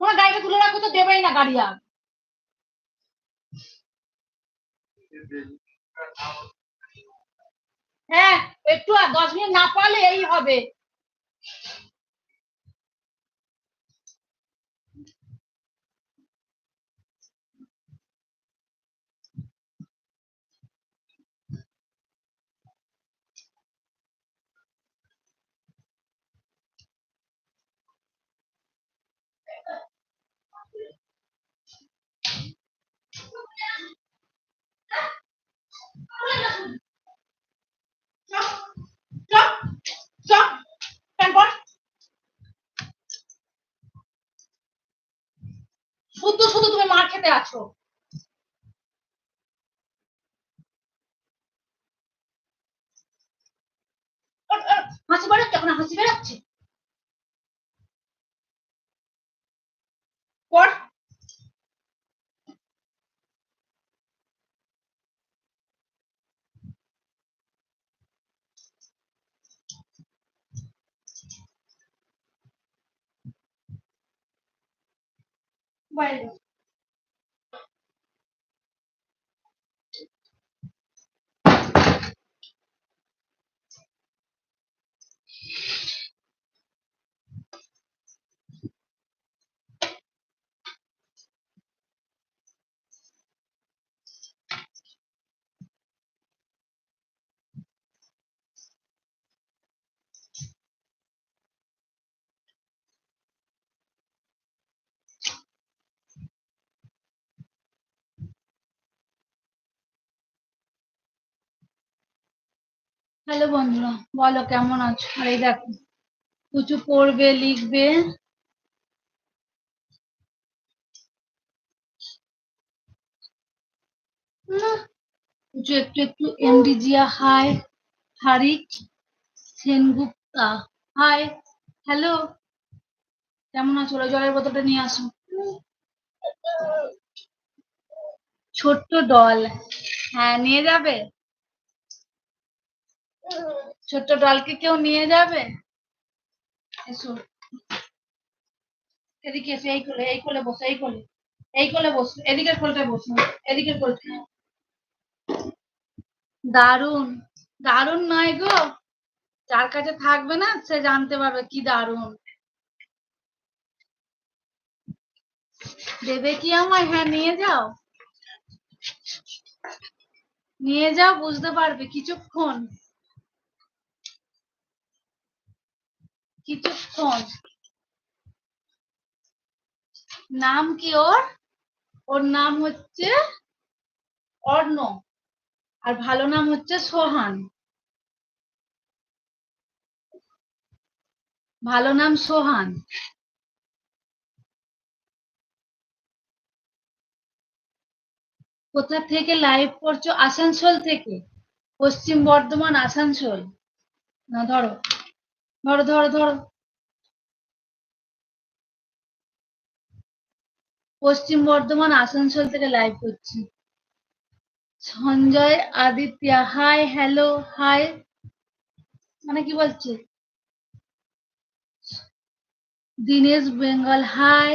তোমার গাড়িটা তুলে রাখো তো, দেবেই না গাড়ি আর। হ্যাঁ একটু আর দশ মিনিট না পারলে এই হবে চল চল চল প্যান্ট পর শুধু শুধু তুমি মার খেতে আছো ওঠ, ওঠ, হাসি বেরোচ্ছে এখন হাসি বেরোচ্ছে পর বাইরে হ্যালো বন্ধুরা, বলো কেমন আছো? আর এই দেখো, কিছু পড়বে, লিখবে। কিছু একটু একটু এমডিজিয়া hi Harik Sengupta. Hi hello কেমন আছো? জলের বোতলটা নিয়ে আসো। ছোট্ট ডল হ্যাঁ নিয়ে যাবে? ছোট্ট ডলকে কেউ নিয়ে যাবে? এসো। এদিকে এসো, এই কোলে এই কোলে বসো, এই কোলে। এই কোলে বসো, এদিকের কোলটায় বসো এদিকের কোলটা দারুণ দারুণ নয় গো। যার কাছে থাকবে না, সে জানতে পারবে কি দারুণ দেবে কি আমায়? হ্যাঁ নিয়ে যাও। নিয়ে যাও, বুঝতে পারবে কিছুক্ষণ। কিছুক্ষণ। নাম কি ওর? ওর নাম হচ্ছে অর্ণ আর ভালো নাম হচ্ছে সোহান। ভালো নাম সোহান। কোথা থেকে লাইভ করছ? আসানসোল থেকে। পশ্চিম বর্ধমান, আসানসোল। না, ধরো। ধরো ধরো ধরো। পশ্চিম বর্ধমান আসানসোল থেকে লাইভ করছি। Sanjay, Aditya hi hello hi মানে কি বলছে? দীনেশ, বেঙ্গল হাই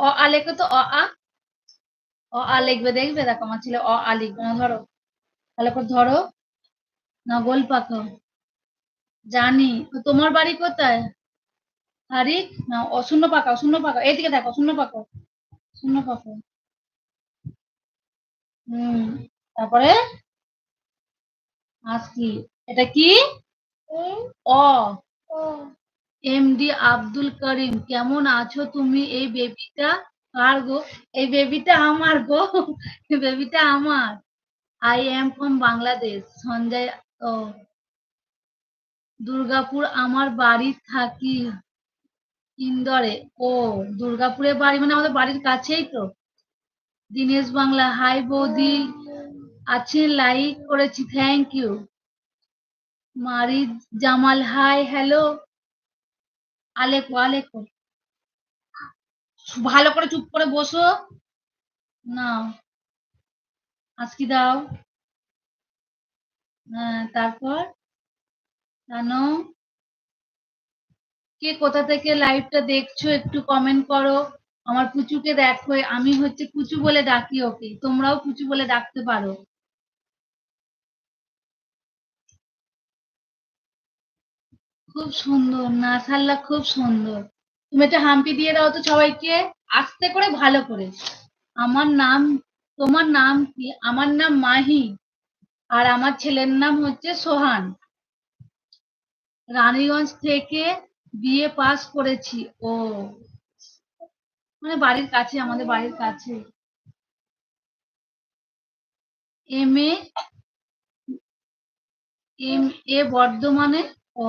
অ, আ লেখো তো, অ, আ। অ, আ লিখবে, দেখবে? দেখো, আমার ছেলে অ, আ লিখবে। না, ধরো। করে ধরো। না গোল জানি তোমার বাড়ি কোথায়? হারিক? না ও শূন্য পাকাও শূন্য পাকাও এইদিকে দেখো শূন্য পাকাও শূন্য পাকাও হুম তারপরে? আজকি এটা কি? অ। এমডি আব্দুল করিম কেমন আছো তুমি এই বেবিটা? কার গো? এই বেবিটা আমার গো। বেবিটা আমার। I am from Bangladesh Sanjay ও। দুর্গাপুর আমার বাড়ি থাকি ইন্দোরে। ও দুর্গাপুরে বাড়ি মানে আমাদের বাড়ির কাছেই তো। দিনেশ বাংলা, হাই বৌদি, আছে লাইক করেছি থ্যাংক ইউ মারি জামাল হাই হ্যালো আলেকো আলেকো। ভালো করে চুপ করে বসো। না আজকে দাও। তারপর? জানো কে কোথা থেকে লাইভটা দেখছ একটু কমেন্ট করো। আমার পুচুকে দেখো, আমি হচ্ছে পুচু বলে ডাকি ওকে। তোমরাও পুচু বলে ডাকতে পারো। খুব সুন্দর, মাশাআল্লাহ খুব সুন্দর। তুমি একটা হাম্পি দিয়ে দাও তো সবাইকে। আস্তে করে ভালো করে। আমার নাম, তোমার নাম কি? আমার নাম মাহি। আর আমার ছেলের নাম হচ্ছে সোহান। রানীগঞ্জ থেকে বিএ পাস করেছি। ও মানে বাড়ির কাছে, আমাদের বাড়ির কাছে। এম এ এম এ বর্ধমানে, ও,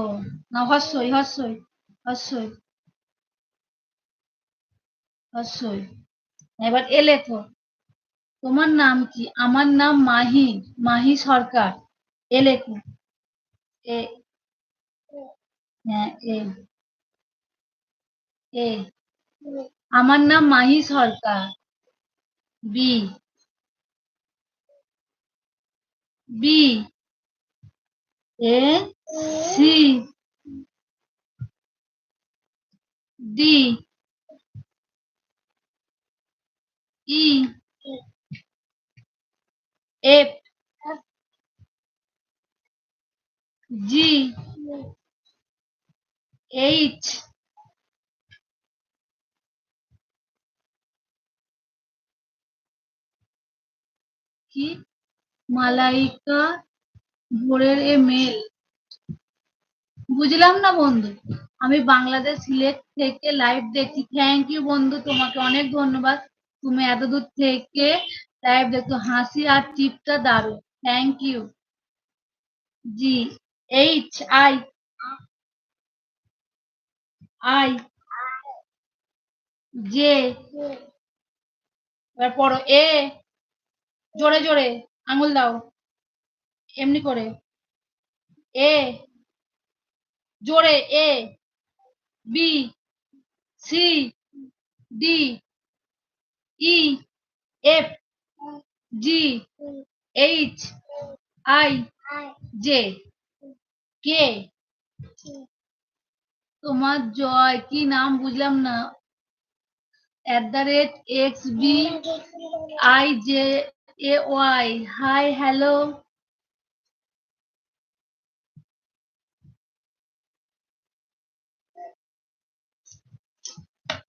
না, হর্ষই হর্ষই হর্ষই হর্ষই। এবার এ লেখো তোমার নাম কি? আমার নাম মাহি মাহি সরকার। এ লেখো। এ হ্যাঁ এ। এ। আমার নাম Mahi Sarkar. B. B. A, C. D. E. F G H কি মালাইকা ভোরের এ মেল বুঝলাম না বন্ধু? আমি বাংলাদেশ সিলেট থেকে লাইভ দেখছি। থ্যাংক ইউ বন্ধু, তোমাকে অনেক ধন্যবাদ। তুমি এত দূর থেকে লাইভ দেখছ হাসি আর টিপটা দারুণ। Thank you G H I I J পড়ো এ জোরে জোরে, আঙুল দাও, এমনি করে। এ জোরে A B C D E F G H I J K তোমার জয় কি নাম বুঝলাম না। At the rate X B I J A Y hi hello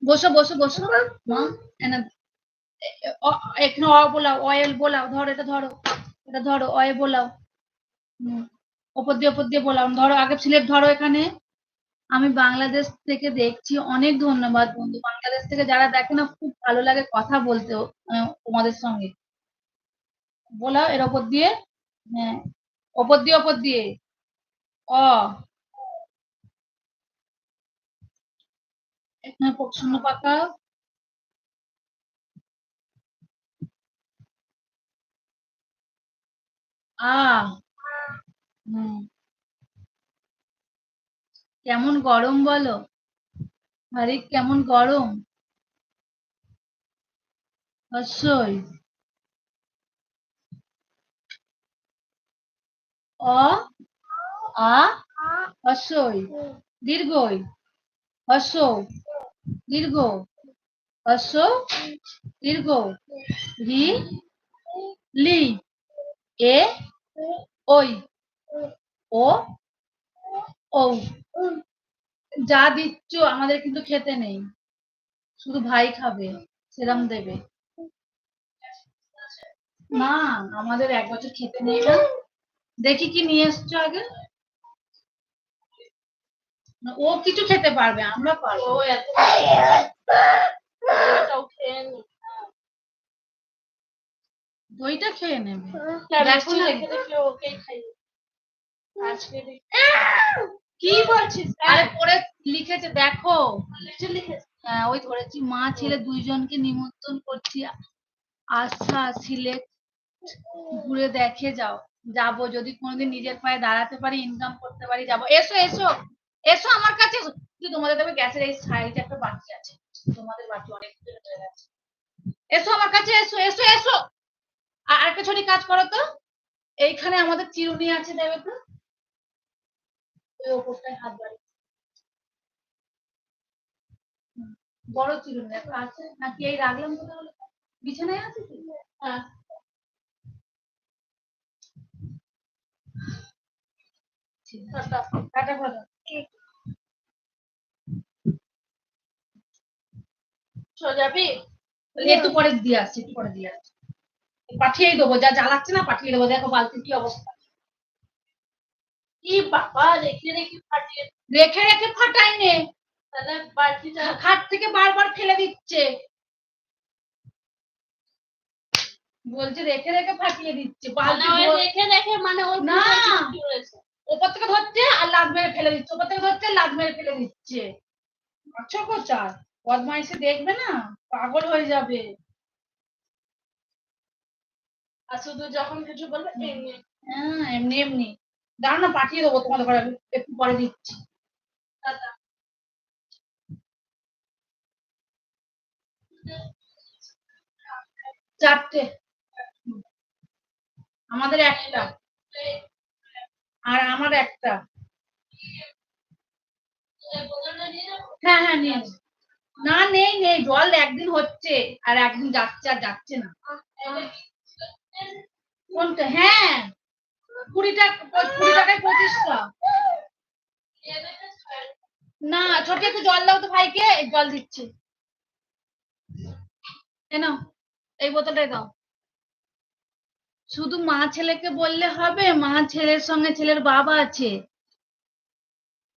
বসো বসো বসো। মা এনা অ- এখানে অ বোলাও অয়েল বোলাও ধরো এটা ধরো এটা ধরো অয়ে বোলাও। ওপর দিয়ে ওপর দিয়ে বোলাও। ধরো আগে সিলেক্ট ধরো এখানে। আমি বাংলাদেশ থেকে দেখছি অনেক ধন্যবাদ বন্ধু। বাংলাদেশ থেকে যারা দেখে না খুব ভালো লাগে কথা বলতে আহ, তোমাদের সঙ্গে। বোলাও এর ওপর দিয়ে হ্যাঁ ওপর দিয়ে ওপর দিয়ে। অ। এখানে প- শূন্য পাকাও আ, হুম। কেমন গরম বলো? আরে কেমন গরম? অবশ্যই। অ, আ হস্যই দীর্ঘই। হস্য দীর্ঘ। হস্য দীর্ঘ। রি লি। এ ওই ও ও যা দিচ্ছ আমাদের কিন্তু খেতে নেই। শুধু ভাই খাবে সেরাম দেবে। না আমাদের এক বছর খেতে নেই না। দেখি কি নিয়ে এসছো আগে। ও কিছু খেতে পারবে আমরা পারব। ও এত দইটা খেয়ে নেবে। কি বলছিস আরে পরে লিখেছে দেখো। হ্যাঁ ওই ধরেছি মা ছেলে দুইজনকে নিমন্ত্রণ করছি। আশা সিলেট ঘুরে দেখে যাও। যাব যদি কোনোদিন নিজের পায়ে দাঁড়াতে পারি ইনকাম করতে পারি যাব। এসো এসো এসো আমার কাছে। তোমাদের তবে গ্যাসের এই সাইডে একটা বাকি আছে। তোমাদের বাকি অনেক দূরে হয়ে গেছে। এসো আমার কাছে এসো এসো এসো। আর একটা ছোটি কাজ করো তো। এইখানে আমাদের চিরুনি আছে, দেবে তো? ওই ওপরটায় হাত বাড়ি বড় চিরুনি দেখো, আছে? নাকি এই রাখলাম কোথাও হলো? বিছানায় আছে কি। টাটা করে। যাবি একটু পরে দিয়ে আসছি, একটু পরে দিয়ে আসছি। পাঠিয়েই দেবো যা জ্বালাচ্ছে না পাঠিয়ে দেবো। দেখো বালতির কি অবস্থা। কি বাবা রেখে রেখে ফাটিয়ে রেখে রেখে ফাটাই নে। তাহলে বালতিটা খাট থেকে বারবার ফেলে দিচ্ছে। বলছে রেখে রেখে ফাটিয়ে দিচ্ছে। মানে বালতি রেখে রেখে মানে ওর না। ওপর থেকে ধরছে আর লাদ মেরে ফেলে দিচ্ছে। ওপর থেকে ধরছে লাদ মেরে ফেলে দিচ্ছে। আচ্ছা কোচার বদমাইশে দেখবে না? পাগল হয়ে যাবে। আর শুধু যখন কিছু বলবে। হ্যাঁ এমনি এমনি। দাঁড়াও না পাঠিয়ে দেবো তোমাদের ঘরে একটু পরে দিচ্ছি। চারটে। আমাদের একটা। আর আমার একটা? হ্যাঁ হ্যাঁ নিয়ে না নেই নেই জল একদিন হচ্ছে আর একদিন যাচ্ছে আর যাচ্ছে না। কোনটা? হ্যাঁ। কুড়ি টাকা, কুড়ি টাকায় পঁচিশটা। না, ছোট একটু জল দাও তো ভাইকে। জল দিচ্ছি। কেন এই বোতলটাই দাও। শুধু মা ছেলেকে বললে হবে, মা ছেলের সঙ্গে ছেলের বাবা আছে।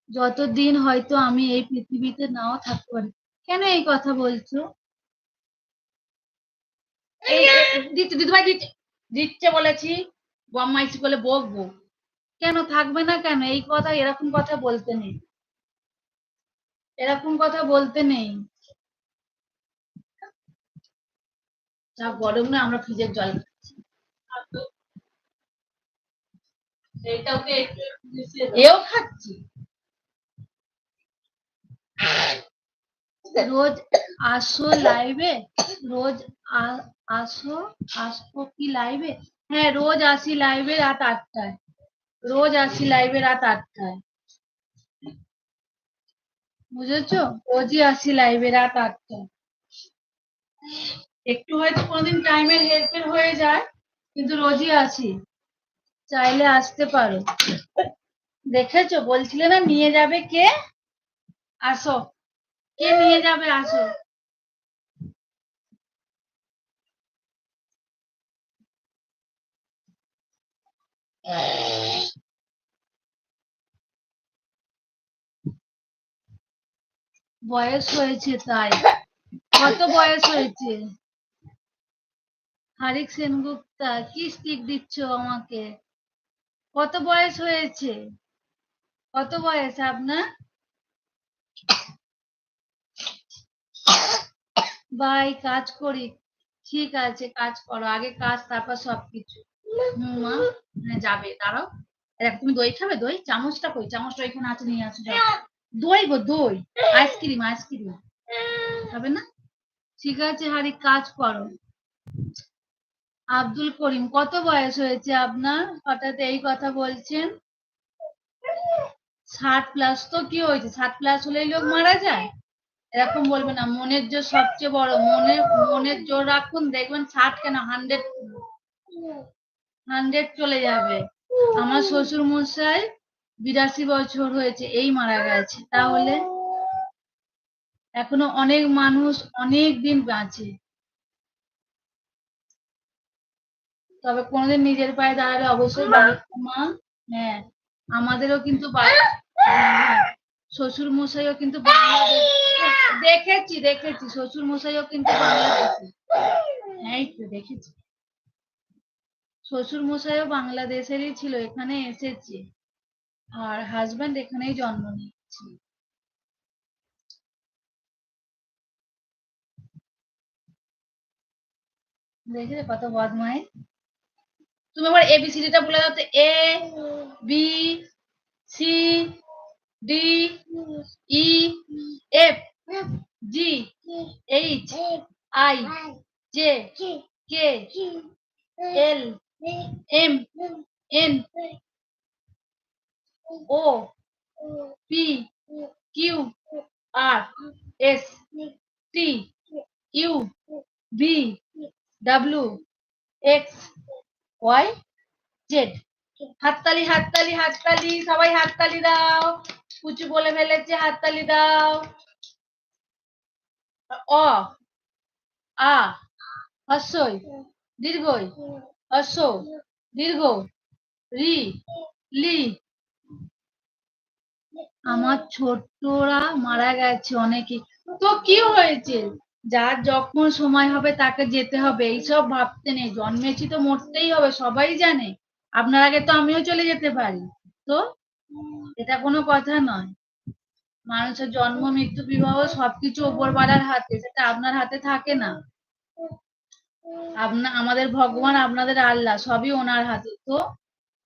যতদিন হয়তো আমি এই পৃথিবীতে নাও থাকতে পারি কেন এই কথা বলছো? দিচ্ছে, দিদিভাই দিচ্ছে। দিচ্ছে বলেছি বম্মাইসি বলে বকবো। কেন থাকবে না কেন? এই কথা, এরকম কথা বলতে নেই। এরকম কথা বলতে নেই। যা গরম না, আমরা ফ্রিজের জল খাচ্ছি। এও খাচ্ছি। রোজ আসো লাইভে রোজ আসো, আসব কি লাইভে হ্যাঁ রোজ আসি লাইভে রাত আটটায়। রোজ আসি লাইভে রাত আটটায়। বুঝেছ? রোজই আসি লাইভে রাত আটটায়। একটু হয়তো কোনোদিন টাইমের হেরফের হয়ে যায়, কিন্তু রোজই আসি। চাইলে আসতে পারো। দেখেছ? বলছিলে না, নিয়ে যাবে কে? আসো। কে নিয়ে যাবে আসো। বয়স হয়েছে তাই। কত বয়স হয়েছে? হারিক সেনগুপ্তা, কি স্টিক দিচ্ছ আমাকে? কত বয়স হয়েছে? কত বয়স আপনার? ভাই কাজ করি। ঠিক আছে, কাজ করো, আগে কাজ, তারপর সবকিছু। যাবে, দাঁড়াও। দেখ, তুমি দই খাবে? দই? চামচটা কই? চামচটা এখানে আছে, নিয়ে আসো দই গো, দই। Ice cream ice cream. খাবে না? ঠিক আছে, হারি, কাজ করো। আব্দুল করিম, কত বয়স হয়েছে আপনার? হঠাৎ এই কথা বলছেন। ষাট প্লাস তো কি হয়েছে? ষাট প্লাস হলেই লোক মারা যায়? এরকম বলবে না, মনের জোর সবচেয়ে বড় মনের মনের জোর রাখুন, দেখবেন ষাট কেন হান্ড্রেড হান্ড্রেড চলে যাবে। আমার শ্বশুর মশাই বিরাশি বছর হয়েছে, এই মারা গেছে। তাহলে এখনও অনেক মানুষ অনেক দিন বাঁচে। তবে কোনোদিন নিজের পায়ে দাঁড়ালে অবশ্যই মা হ্যাঁ আমাদেরও কিন্তু শ্বশুর মশাইও কিন্তু দেখেছি দেখেছি শ্বশুর মশাইও কিন্তু বাংলাদেশি। এই তো দেখেছি। শ্বশুর মশাইও বাংলাদেশেরই ছিল, এখানে এসেছে। আর হাজবেন্ড এখানেই জন্ম নিয়েছে। দেখেছ কত বদমাই তুমি আবার এবিসিডিটা বলে দাও তো। A B C D E F G H I J K L M O P Q R S T U V W X Y Z হাততালি হাততালি হাততালি, সবাই হাততালি দাও। কুচু বলে ফেলেছে, হাততালি দাও। অ, আ দীর্ঘই হস্য দীর্ঘ, রি, লি। আমার ছোট্টরা মারা গেছে অনেকে। তো কি হয়েছে? যার যখন সময় হবে তাকে যেতে হবে, এইসব ভাবতে নেই। জন্মেছি তো মরতেই হবে, সবাই জানে। আপনার আগে তো আমিও চলে যেতে পারি। তো এটা কোনো কথা নয়। মানুষের জন্ম, মৃত্যু, বিবাহ সবকিছু ওপরবালার হাতে, সেটা আপনার হাতে থাকে না। আপনা আমাদের ভগবান আপনাদের আল্লাহ, সবই ওনার হাতে। তো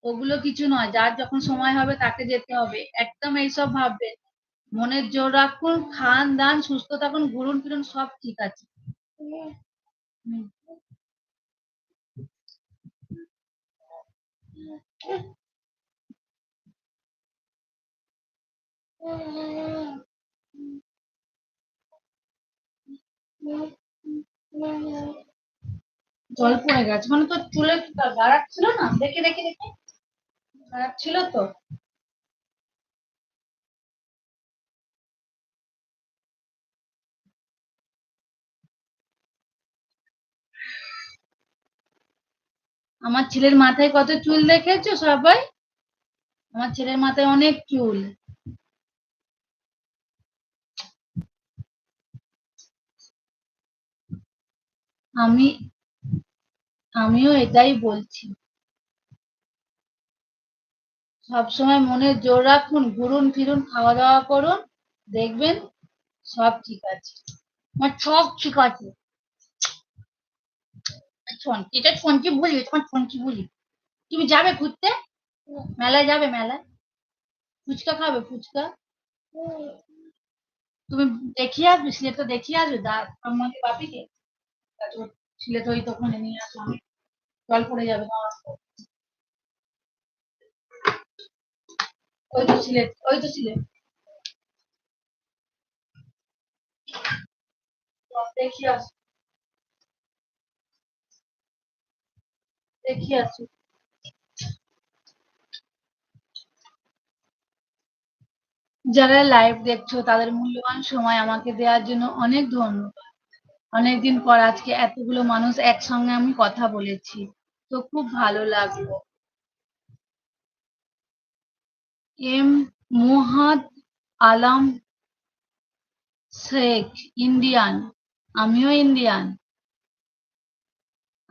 ওগুলো কিছু নয়, যার যখন সময় হবে তাকে যেতে হবে। একদম এইসব ভাববেন মনের জোর রাখুন, খান, দান, সুস্থ থাকুন, ঘুরুন ফিরুন, সব ঠিক আছে। জল পড়ে গেছে। মানে তোর চুলে গাড়াক ছিল না? দেখে দেখে দেখে। গাড়াক ছিল তো? আমার ছেলের মাথায় কত চুল দেখেছ সবাই? আমার ছেলের মাথায় অনেক চুল। আমি আমিও এটাই বলছি। সবসময় মনে জোর রাখুন ঘুরুন ফিরুন খাওয়া দাওয়া করুন দেখবেন সব ঠিক আছে। আমার সব ঠিক আছে। এটা ছন্টি বলি তোমার ছন্টি বলি। তুমি যাবে ঘুরতে? মেলায় যাবে মেলায়? ফুচকা খাবে ফুচকা? তুমি দেখিয়ে আসবে সিলেটটা দেখিয়ে আসবে দা আমাকে বাপিকে? তখন নিয়ে আসো আমি জল পড়ে যাবে। ওই তো ওই তো দেখিয়ে আসো আসো যারা লাইভ দেখছ, তাদের মূল্যবান সময় আমাকে দেওয়ার জন্য অনেক ধন্যবাদ। অনেকদিন পর আজকে এতগুলো মানুষ একসঙ্গে আমি কথা বলেছি। তো খুব ভালো লাগল। এম মোহাদ আলাম শেখ, ইন্ডিয়ান। আমিও ইন্ডিয়ান।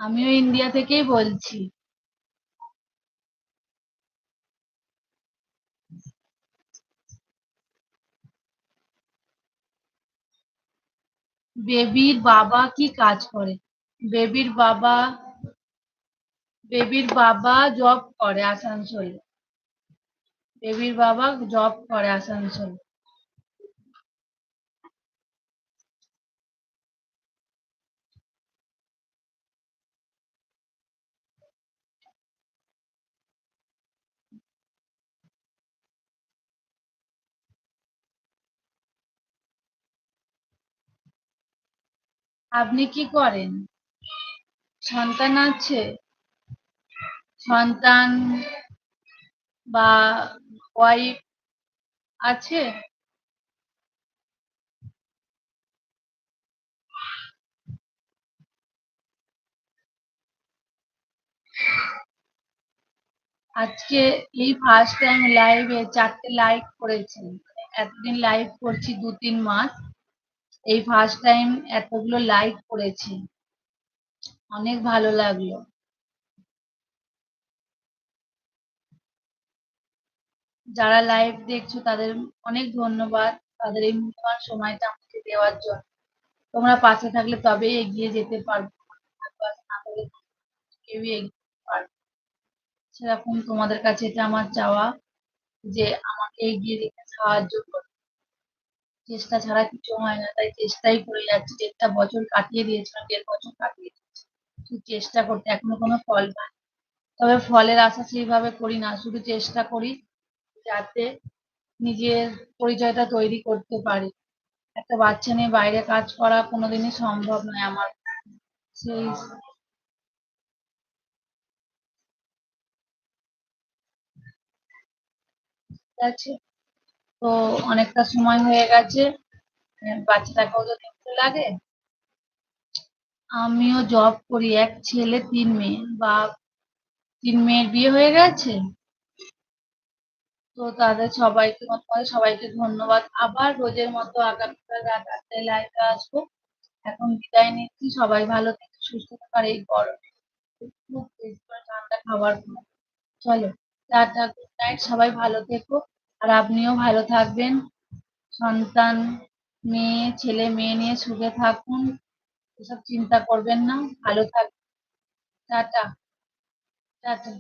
আমিও ইন্ডিয়া থেকেই বলছি। বেবির বাবা কি কাজ করে? বেবির বাবা বেবির বাবা জব করে আসানসোলে। বেবির বাবা জব করে আসানসোলে। আপনি কি করেন? সন্তান আছে? সন্তান বা ওয়াইফ আছে? আজকে এই ফার্স্ট টাইম লাইভে চারটে লাইক করেছেন এতদিন লাইভ করছি দু তিন মাস। এই ফার্স্ট টাইম এতগুলো লাইক করেছি। অনেক ভালো লাগল। যারা লাইভ দেখছ, তাদের অনেক ধন্যবাদ। তাদের এই মূল্যবান সময়টা আমাকে দেওয়ার জন্য। তোমরা পাশে থাকলে তবেই এগিয়ে যেতে পারব। কেউই এগিয়ে পারবে সেরকম তোমাদের কাছে এটা আমার চাওয়া যে আমাকে এগিয়ে যেতে সাহায্য করো। চেষ্টা ছাড়া কিছু হয় না, তাই চেষ্টাই করে যাচ্ছি। দেড়টা বছর কাটিয়ে দিয়েছিলাম, দেড় বছর কাটিয়ে দিয়েছি। চেষ্টা করতে, এখনও কোনো ফল পাই তবে ফলের আশা সেইভাবে করি না, শুধু চেষ্টা করি যাতে নিজের পরিচয়টা তৈরি করতে পারি। একটা বাচ্চা নিয়ে বাইরে কাজ করা কোনোদিনই সম্ভব নয় আমার। সেই আছে তো অনেকটা সময় হয়ে গেছে বাচ্চাটাকেও তো দেখতে লাগে। আমিও জব করি, এক ছেলে, তিন মেয়ে। বা তিন মেয়ের বিয়ে হয়ে গেছে। তো তাদের সবাইকে তোমাদের সবাইকে ধন্যবাদ। আবার রোজের মতো আগামীকাল রাত আটটায় লাইভে আসব। এখন বিদায় নিচ্ছি। সবাই ভালো থেকে, সুস্থ থাকার এই গরমে খুব ঠান্ডা খাবার। চলো, টাটা গুড নাইট সবাই ভালো থেকো। আর আপনিও ভালো থাকবেন। সন্তান, মেয়ে, ছেলে, মেয়ে নিয়ে সুখে থাকুন। এসব চিন্তা করবেন না। ভালো থাকবেন টাটা। টাটা।